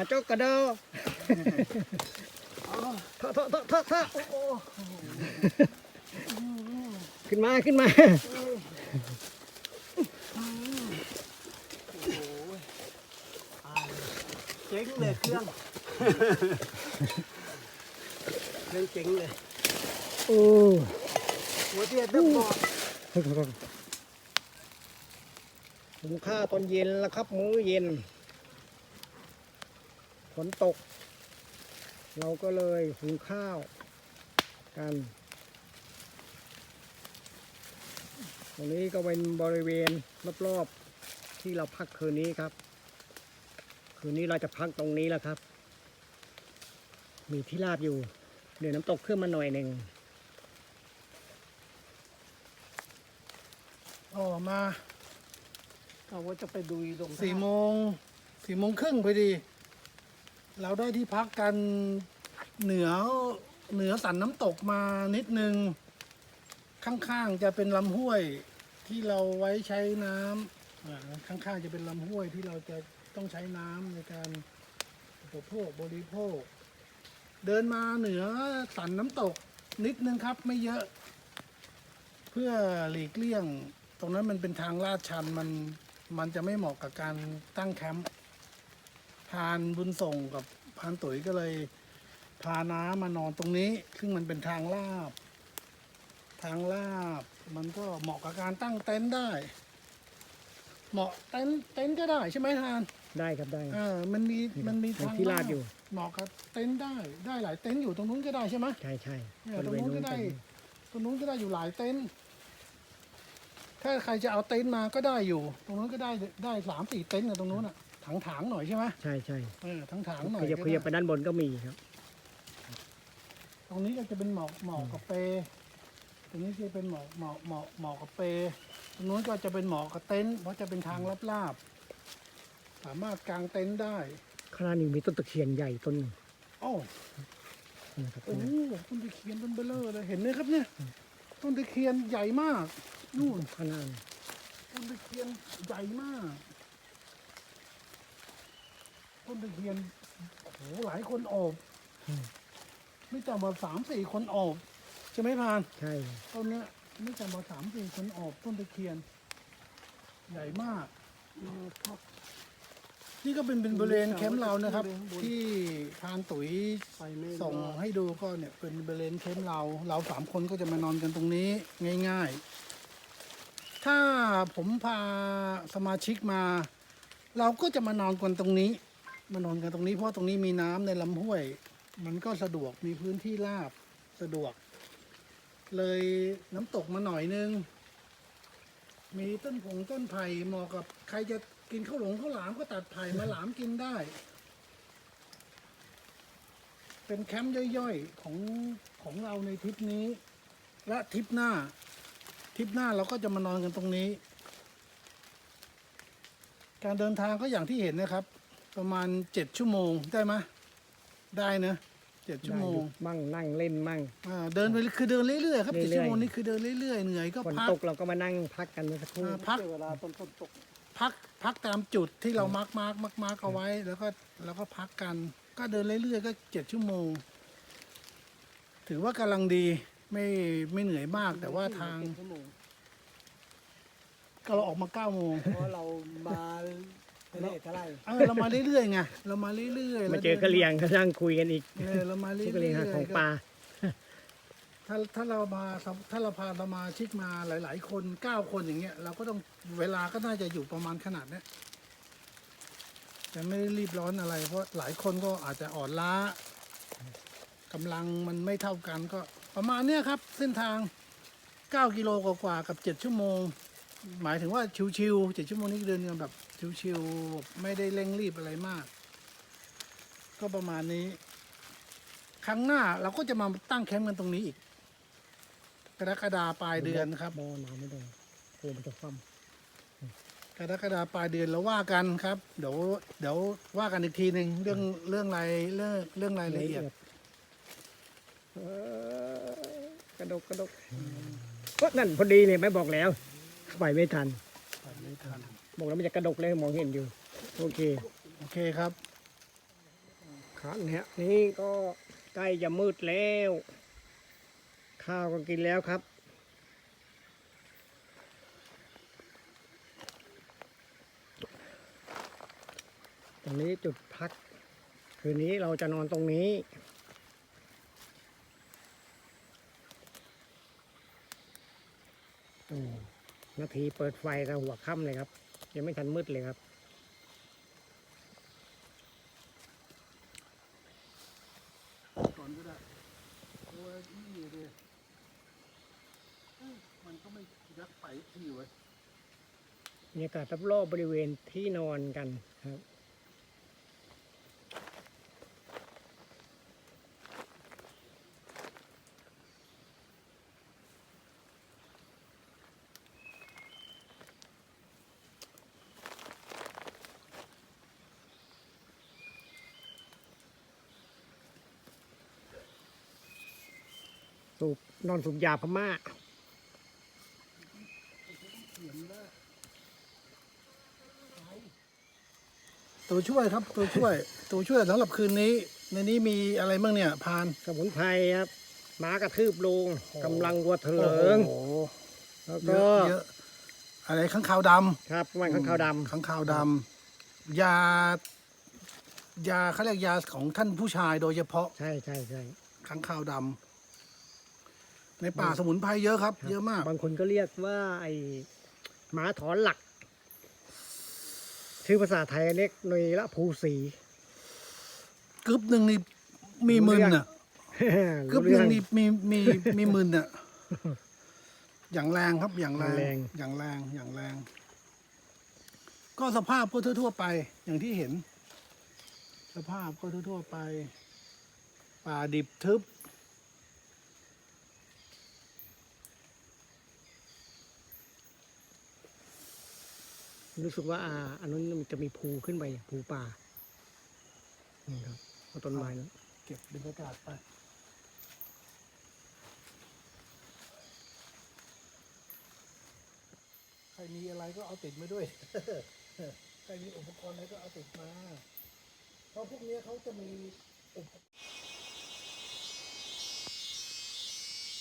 อย่ามาโจกกระโดดเถอะเถอะเถอะเถอะเถอะขึ้นมาขึ้นมาเจ๋งเลยเครื่องเครื่องเจ๋งเลยโอ้หัวเทียนต้องบอกหุงข้าวตอนเย็นแล้วครับมื้อเย็น ฝนตก เราก็เลยหุงข้าวกันตรงนี้ก็เป็นบริเวณรอบๆที่เราพักคืนนี้ครับ คืนนี้เราจะพักตรงนี้แล้วครับ มีที่ราบอยู่เดี๋ยวน้ำตกขึ้นมาหน่อยหนึ่งอ๋อมาเอาว่าจะไปดูตรงสี่โมงสี่โมงครึ่งพอดี เราได้ที่พักกันเหนือเหนือสันน้ำตกมานิดนึง ข้างๆจะเป็นลำห้วยที่เราไว้ใช้น้ำข้างๆจะเป็นลำห้วยที่เราจะต้องใช้น้ำในการอุปโภคบริโภค เดินมาเหนือสันน้ำตกนิดนึงครับไม่เยอะ เพื่อหลีกเลี่ยง ตรงนั้นมันเป็นทางลาดชันมันมันจะไม่เหมาะกับการตั้งแคมป์ พานบุญส่งกับพานตุ๋ยก็เลยพาน้ามานอนตรงนี้ ซึ่งมันเป็นทางลาบ ทางลาบ มันก็เหมาะกับการตั้งเต็นท์ได้ เหมาะเต็นท์เต็นท์ก็ได้ใช่ไหมทานได้ครับได้เออมันมีมันมีมีทางที่ลาดอยู่เหมาะกับเต็นท์ได้ได้หลายเต็นท์อยู่ตรงนู้นก็ได้ใช่ไหมใช่ใช่เนี่ยบตรริงเวณนู้นนู้ก็นได้ไปตรงนู้นก็ได้อยู่หลายเต็นท์ถ้าใครจะเอาเต็นท์มาก็ได้อยู่ ตรงนู้นก็ได้ได้สามสี่เต็นท์อะตรงนู้นอะ ถังถางๆหน่อยใช่ไหมใช่ใช่เออถังถางๆหน่อขยยับก็ขยับไปได้ด้านบนก็มีครับ ตรงนี้ก็จะเป็นหมอกหมอกกับเปตรงนี้จะเป็นหมอกหมอกหมอกหมอกกับเปตรงนู้นก็จะเป็นหมอกกับเต็นท์เพราะจะเป็นทางลาบๆสามารถกางเต็นท์ได้ข้างหน้านี่มีต้นตะเคียนใหญ่ต้นหนึ่งโอ้นะครับโอ้โหต้นตะเคียนต้นเบลเลอร์เลยเห็นไหมครับเนี่ย ต้นตะเคียนใหญ่มากนู่นข้างหน้าต้นตะเคียนใหญ่มาก ต้นตะเคียนโอ้โหหลายคนโอบไม่ต่ำกว่าสามสี่คนโอบใช่ไหมพานใช่ต้นเนี้ยไม่ต่ำกว่าสามสี่คนโอบต้นตะเคียน ใหญ่มากนี่ก็เป็นเป็นบริเวณแคมป์เรานะครับ ที่พานตุ๋ยไปไม่ส่งให้ดูก็เนี่ยเป็นบริเวณเทนท์เรา เราสามคนก็จะมานอนกันตรงนี้ง่าย ๆ ถ้าผมพาสมาชิกมา เราก็จะมานอนกันตรงนี้ มานอนกันตรงนี้เพราะตรงนี้มีน้ำในลำห้วย มันก็สะดวกมีพื้นที่ราบสะดวก เลยน้ำตกมาหน่อยนึง มีต้นผงต้นไผ่เหมาะกับใครจะกินข้าวหลงข้าวหลามก็ตัดไผ่มาหลามกินได้ เป็นแคมป์ย่อยๆของของเราในทริปนี้ และทริปหน้าทริปหน้าเราก็จะมานอนกันตรงนี้ การเดินทางก็อย่างที่เห็นนะครับ ประมาณเจ็ดชั่วโมงได้ไหมได้นะเจ็ดชั่วโมงได้อยู่มั่งนั่งเล่นมั่ง อ่าเดินไปคือเดินเรื่อยๆครับเรื่เจ็อยๆดชั่วโมงนี้คือเดินเรื่อยๆเหนื่อยก็ฝนพัก ตกเราก็มานั่งพักกันเมื่อสักครู่อ่า พัก เวลาต้นต้นตกพักพักตามจุดที่เรามาร์กมาร์กมาร์กมาร์กเอาไว้ แล้วก็แล้วก็พักกัน ก็เดินเรื่อยๆก็เจ็ดชั่วโมง ถือว่ากำลังดีไม่ไม่เหนื่อยมาก แต่ว่าทางชั่วโมงก็เราออกมาเก้าโมงเพราะเรามา ทะเลทลายเออเรามาเรื่อยๆไงเรามาเรื่อยๆมาแล้วเจอกระเลียงก็นั่งคุยกันอีกเออเรามาเรื่ที่กระเลียงอยหาของๆปลาถ้าถ้าเรามาถ้าเราพาสมาชิกมาหลาย ๆ คนเก้าคนอย่างเงี้ยเราก็ต้องเวลาก็น่าจะอยู่ประมาณขนาดเนี้ยแต่ไม่ได้รีบร้อนอะไร เพราะหลายคนก็อาจจะอ่อนล้ากำลังมันไม่เท่ากันก็ประมาณเนี้ยครับ เส้นทาง 9 กิโลกว่าๆกับ 7 ชั่วโมง หมายถึงว่าชิวๆ7ชั่วโมงนี้เดินกันแบบ ชิวๆไม่ได้เร่งรีบอะไรมาก ก็ประมาณนี้ ครั้งหน้าเราก็จะมาตั้งแคมป์กันตรงนี้อีกกรกฎาปลายเดือนครับโมหนาวไม่โดนโคมันจะคว่กรกฎาปลายเดือนเราว่ากันครับ เดี๋ยวเดี๋ยวว่ากันอีกทีหนึ่งเรื่องเรื่องรายเรื่องเรื่องรายำละเอียดเออกระดกกระดกก็นั่นพอดีเลยไม่บอกแล้วไปไม่ทันไม่ทัน บอกแล้วมันจะกระดกเลยมองเห็นอยู่ โอเค โอเคครับครับเนี่ยนี่ก็ใกล้จะมืดแล้ว ข้าวก็กินแล้วครับ ตรงนี้จุดพัก คืนนี้เราจะนอนตรงนี้อืมนาทีเปิดไฟแต่หัวค่ำเลยครับ ยังไม่ทันมืดเลยครับ ก่อนก็ได้เพราะว่านี่เลยเอ้ยมันก็ไม่ยักไปที่ไว้ยบรรยากาศรอบๆบริเวณที่นอนกันครับ สูบ นอนสูบยาพม่าตัวช่วยครับตัวช่วย ตัวช่วยสำหรับคืนนี้ ในนี้มีอะไรบ้างเนี่ย พานสมุนไพรครับหมากระทืบลุงกำลังวัวเถลิงโอ้โหแล้วเยก็อะเยอะอะไรข้างขาวดำครับวันข้างขาวดข้างขาวดำยา ยาเขาเรียกยาของท่านผู้ชายโดยเฉพาะำใช่ใช่ใช่ข้างขาวดำ ในป่าสมุนไพรเยอะครับครับ เยอะมาก บางคนก็เรียกว่าไอ้หมาถอนหลัก ชื่อภาษาไทยเรียกหนยละภูสีกึบหนึ่งนี่มีมึนอะกึบหนึ่งนี่มีมีมีมึนอะอย่างแรงครับอย่างแรงแรง อย่างแรงอย่างแรง ก็สภาพก็ทั่ว ๆ ไป อย่างที่เห็น สภาพก็ทั่ว ๆ ไป ป่าดิบทึบ รู้สึกว่าอ่าอันนั้นมันจะมีภูขึ้นไปภูป่านี่ครับเอาต้นไม้นั้นเก็บบรรยากาศไปใครมีอะไรก็เอาติดมาด้วย ใครมีอุปกรณ์อะไรก็เอาติดมา เพราะพวกเนี้ยเขาจะมีอุป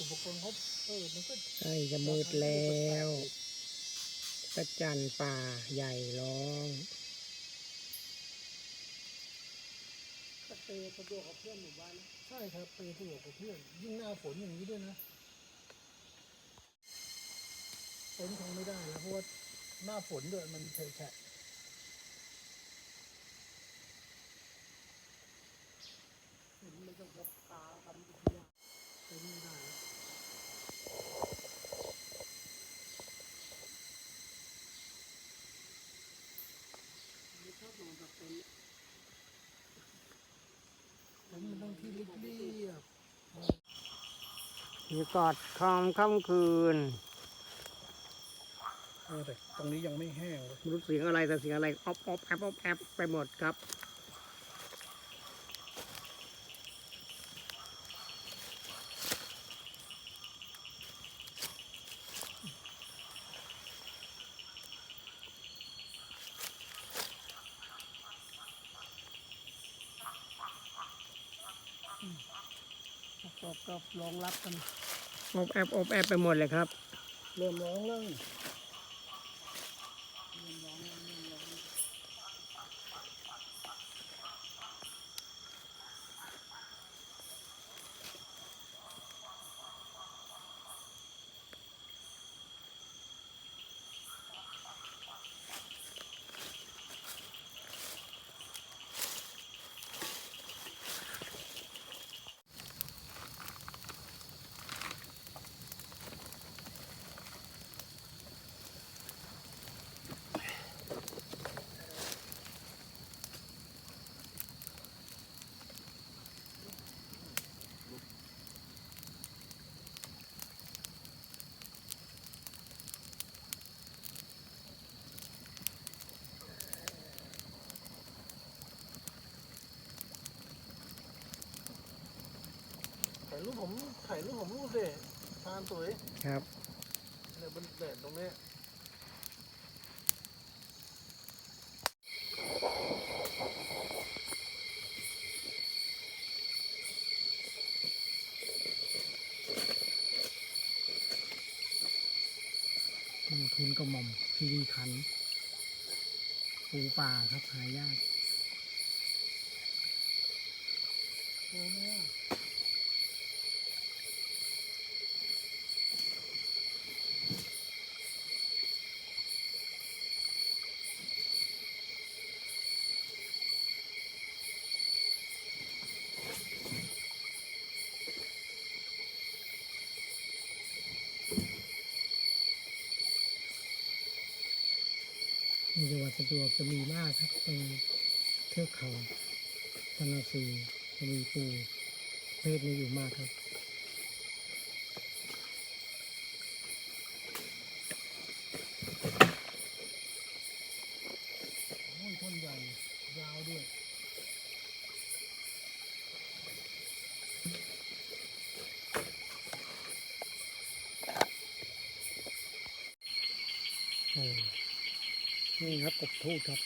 อุปกรณ์เขาเออมันก็ใกล้จะมืดแล้วพ ระจันทร์ป่าใหญ่ร้องเปย์สะดวกกับเพื่อนหมู่บ้านนะใช่ครับไปสะดวกกับเพื่อน ยิ่งหน้าฝนอย่างนี้ด้วยนะเต็นท์คงไม่ได้แล้วเพราะว่าหน้าฝนด้วยมันแฉะเห็นมันจะพกตาทำทุกอย่าง ๆเต็นท์ไม่ได้แล้ว ไม่ชอบนอนกับเป็นท์ เต็นท์มันต้องที่เรียบมีกอดคอมค่ำคืนๆเออแต่ตรงนี้ยังไม่แห้งเลย ไม่รู้เสียงอะไรแต่เสียงอะไรออฟออฟแอปออฟแอปไปหมดครับ ประกอบกับ รองรับกันออฟแอปออฟแอปไปหมดเลยครับ เริ่มร้องแล้วายรูปผมถ่ายรูปผมรูปสิพานสวยครับเนี่ยบนแดดตรงนี้ทุนกระหม่อมคีรีคัน ปูป่าครับหายาก ในจังหวัดสะดวกจะมีมากครับเป็นเทือกเขาธนาซีจะมีปูเพศนี้อยู่มากครับ โอ้ยท่อนใหญ่ยาวด้วย เออ นี่ครับกบทูตครับ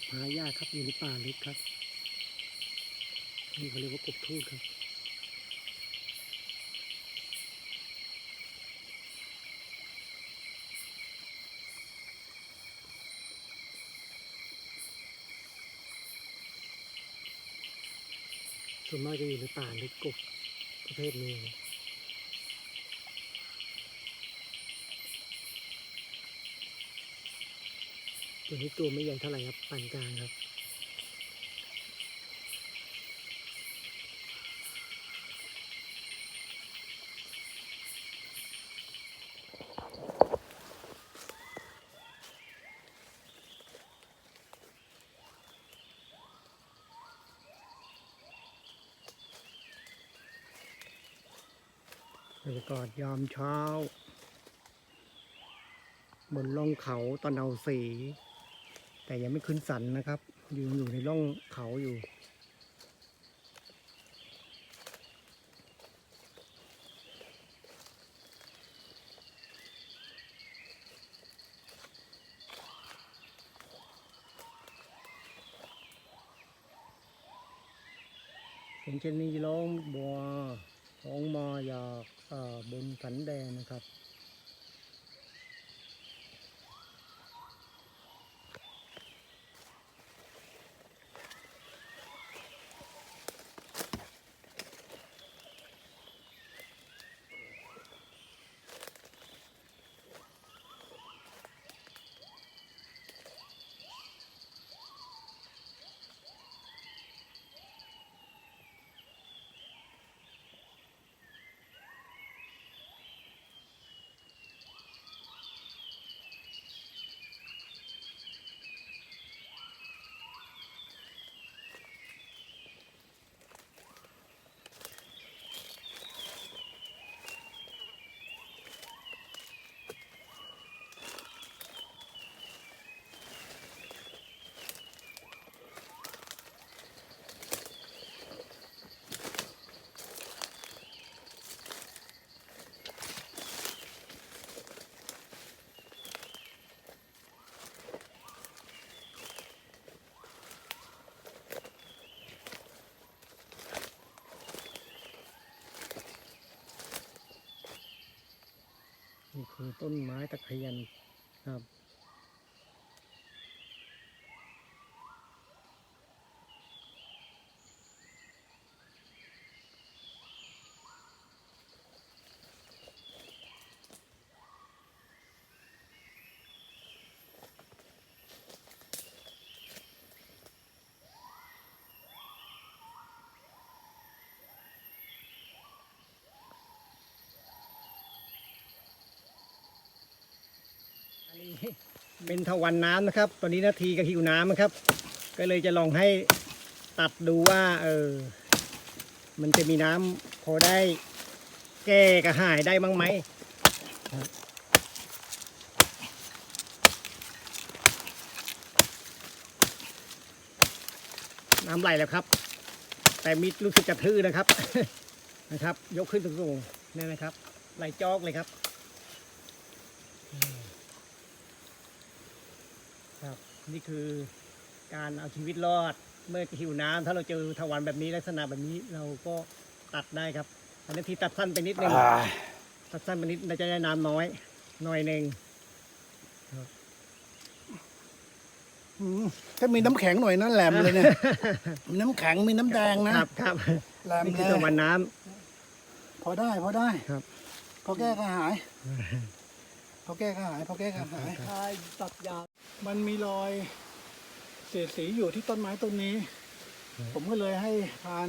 บหายากครับอยู่ในป่าลึกครับนี่เขาเรียกว่ากบทูตครับส่วนมากจะอยู่ในป่าลึกกบประเภทนี้ครับ ตัวนี้ตัวไม่ใหญ่เท่าไหร่ครับปานกลางครับบรรยากาศยามเช้า บนร่องเขาตะเนาสี แต่ยังไม่ขึ้นสันนะครับ อยู่อยู่ในร่องเขาอยู่เป็นเช่นนี้ร้องบัวร้องมาอยากบนสันแดงนะครับ นี่ คือต้นไม้ตะเคียนครับ เป็นทวันน้ำนะครับ ตอนนี้นาทีกับหิวน้ำนะครับ ก็เลยจะลองให้ตัดดูว่าเออมันจะมีน้ำพอได้แก้กระหายได้บ้างไหมน้ำไหลแล้วครับ แต่มิดรู้สึกจะทื่อนะครับนะครับ ยกขึ้นสูงๆนี่นะครับ ไหลจอกเลยครับอืมครับ นี่คือการเอาชีวิตรอด เมื่อหิวน้ำถ้าเราเจอทวันแบบนี้ลักษณะแบบนี้เราก็ตัดได้ครับ อันนี้ที่ตัดสั้นไปนิดนึงตัดสั้นไปนิดเราจะได้น้ำน้อย หน่อยหนึ่งอืมถ้ามีน้ำแข็งหน่อยนะแหลมเลยเนี่ยมีน้ำแข็งมีน้ำแดงนะครับครับแหลมนี่เลคือยตะวันน้ำพอได้พอได้ครับพอแก้กระหาย พอแก้กระหายพอแก้กระหายทายตัดยา มันมีรอยเสียดสีอยู่ที่ต้นไม้ต้นนี้ ผมก็เลยให้พาน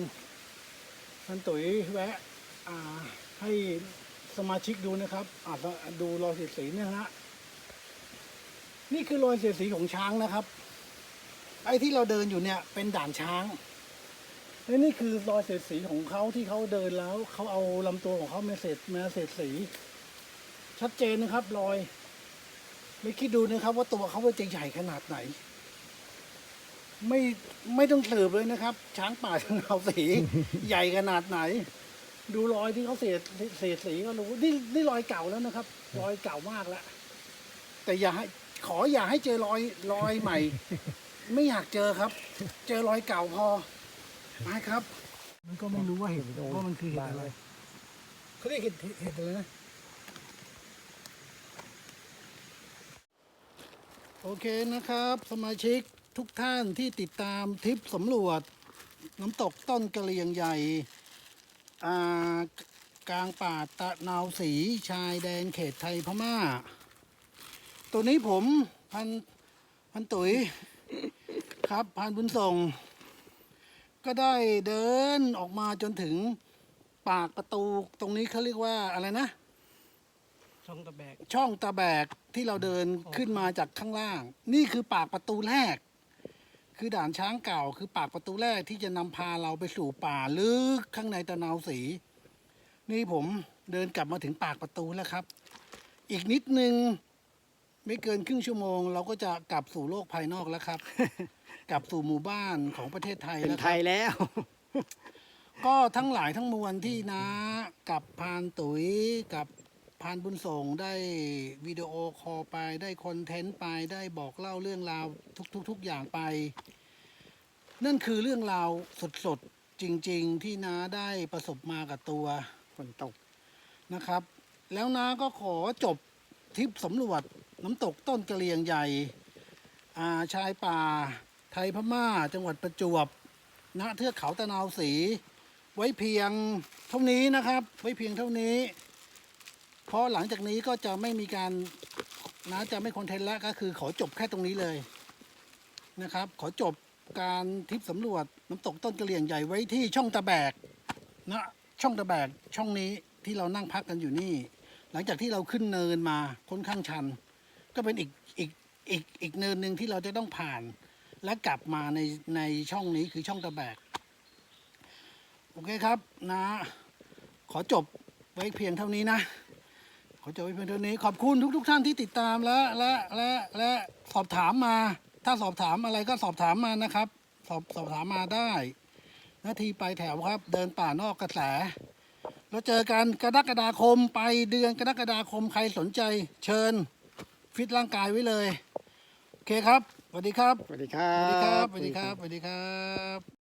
พันตุ๋ยแวะอ่าให้สมาชิกดูนะครับอาจจะดูรอยเสียดสีเนี่ยนะฮะนี่คือรอยเสียดสีของช้างนะครับ ไอ้ที่เราเดินอยู่เนี่ยเป็นด่านช้างและนี่คือรอยเสียดสีของเขาที่เขาเดินแล้วเขาเอาลำตัวของเขามาเสียดมาเสียดสี ชัดเจนนะครับรอย ไม่คิดดูนะครับ ว่าตัวเขาจะใหญ่ขนาดไหน ไม่ไม่ต้องสืบเลยนะครับ ช้างป่าช้างเอาสี ใหญ่ขนาดไหน ดูรอยที่เขาเสียดเสียดสีก็รู้นี่นี่รอยเก่าแล้วนะครับ รอยเก่ามากแล้วแต่อย่าให้ขออย่าให้เจอรอยรอยใหม่ ไม่อยากเจอครับ เจอรอยเก่าพอไปครับ มันก็ไม่รู้ว่าเห็ดว่ามันคือเห็ดอะไรเขาเรียกเห็ดเห็ดอะไรนะ โอเคนะครับ สมาชิกทุกท่านที่ติดตามทริปสำรวจ น้ำตกต้นกระเลียงใหญ่กลางป่าตะนาวสีชายแดนเขตไทยพม่า ตัวนี้ผมพันพันตุ๋ยครับพันบุญส่ง ก็ได้เดินออกมาจนถึงปากประตูตรงนี้เขาเรียกว่าอะไรนะ ช่องตะแบกช่องตะแบกที่เราเดินขึ้นมาจากข้างล่าง นี่คือปากประตูแรก คือด่านช้างเก่า คือปากประตูแรกที่จะนำพาเราไปสู่ป่าลึกข้างในตะนาวสี นี่ผมเดินกลับมาถึงปากประตูแล้วครับ อีกนิดนึงไม่เกินครึ่งชั่วโมง เราก็จะกลับสู่โลกภายนอกแล้วครับ กลับสู่หมู่บ้านของประเทศไทยเป็นแล้วคไทรับ ยแล้ว ก็ทั้งหลายทั้งมวลที่นะกับพานตุ๋ยกับ พานบุญส่งได้วิดีโอคอลไปได้คอนเทนต์ไปได้บอกเล่าเรื่องราวทุกๆทุกอย่างไป นั่นคือเรื่องราวสดๆ จริงๆ ที่น้าได้ประสบมากับตัวฝนตกนะครับ แล้วน้าก็ขอจบทริปสำรวจน้ำตกต้นกระเลียงใหญ่อาชายป่า ไทยพม่า จังหวัดประจวบณเทือกเขาตะนาวสี ไว้เพียงเท่านี้นะครับ ไว้เพียงเท่านี้ เพราะหลังจากนี้ก็จะไม่มีการนะจะไม่คอนเทนต์แล้วก็คือขอจบแค่ตรงนี้เลยนะครับ ขอจบการทริปสำรวจน้ำตกต้นกระเหลี่ยงใหญ่ไว้ที่ช่องตะแบกนะช่องตะแบกช่องนี้ที่เรานั่งพักกันอยู่นี่ หลังจากที่เราขึ้นเนินมาค่อนข้างชัน ก็เป็นอีกอีกอีกอีกเนินหนึ่งที่เราจะต้องผ่านและกลับมาในในช่องนี้คือช่องตะแบกโอเคครับนะ ขอจบไว้เพียงเท่านี้นะ อจบไว้เพียงเท่านี้ขอบคุณทุกทท่านที่ติดตามและและและและสอบถามมา ถ้าสอบถามอะไรก็สอบถามมานะครับ สอบสอบถามมาได้ นาทีไปแถวครับ เดินป่านอกกระแสแล้วเจอกันกรกฎาคมไปเดือนกรกฎาคมใครสนใจ เชิญ ฟิตร่างกายไว้เลย โอเคครับสวัสดีครับสวัสดีครัสวัสดีครับบสวัสดีครับสวัสดีครับ